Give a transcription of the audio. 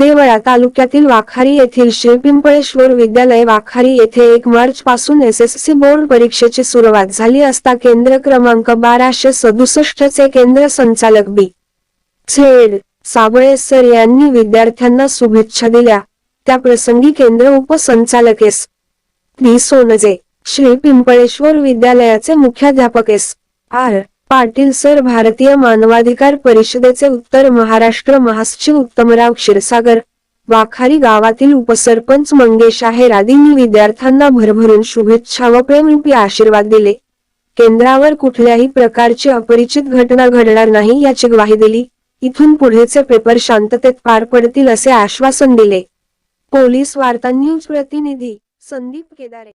देवळा तालुक्यातील वाखारी येथील श्री पिंपळेश्वर विद्यालय वाखारी येथे एक मार्च पासून एस एस सी बोर्ड परीक्षेची सुरुवात झाली असता केंद्र क्रमांक बाराशे सदुसष्ट चे केंद्र संचालक बी. झेड. साबळे सर यांनी विद्यार्थ्यांना शुभेच्छा दिल्या. त्या प्रसंगी केंद्र उपसंचालक एस. बी सोनजे श्री पिंपळेश्वर विद्यालयाचे मुख्याध्यापक एस. आर. पाटील सर भारतीय मानवाधिकार परिषदेचे उत्तर महाराष्ट्र महासचिव उत्तमराव क्षीरसागर वाखारी गावातील उपसरपंच मंगेश आहेर आदींनी विद्यार्थ्यांना भरभरून शुभेच्छा व प्रेमरूपी आशीर्वाद दिले. केंद्रावर कुठल्याही प्रकारची अपरिचित घटना घडणार नाही याची ग्वाही दिली. इथून पुढेचे पेपर शांततेत पार पडतील असे आश्वासन दिले. पोलीस वार्ता न्यूज प्रतिनिधी संदीप केदारे.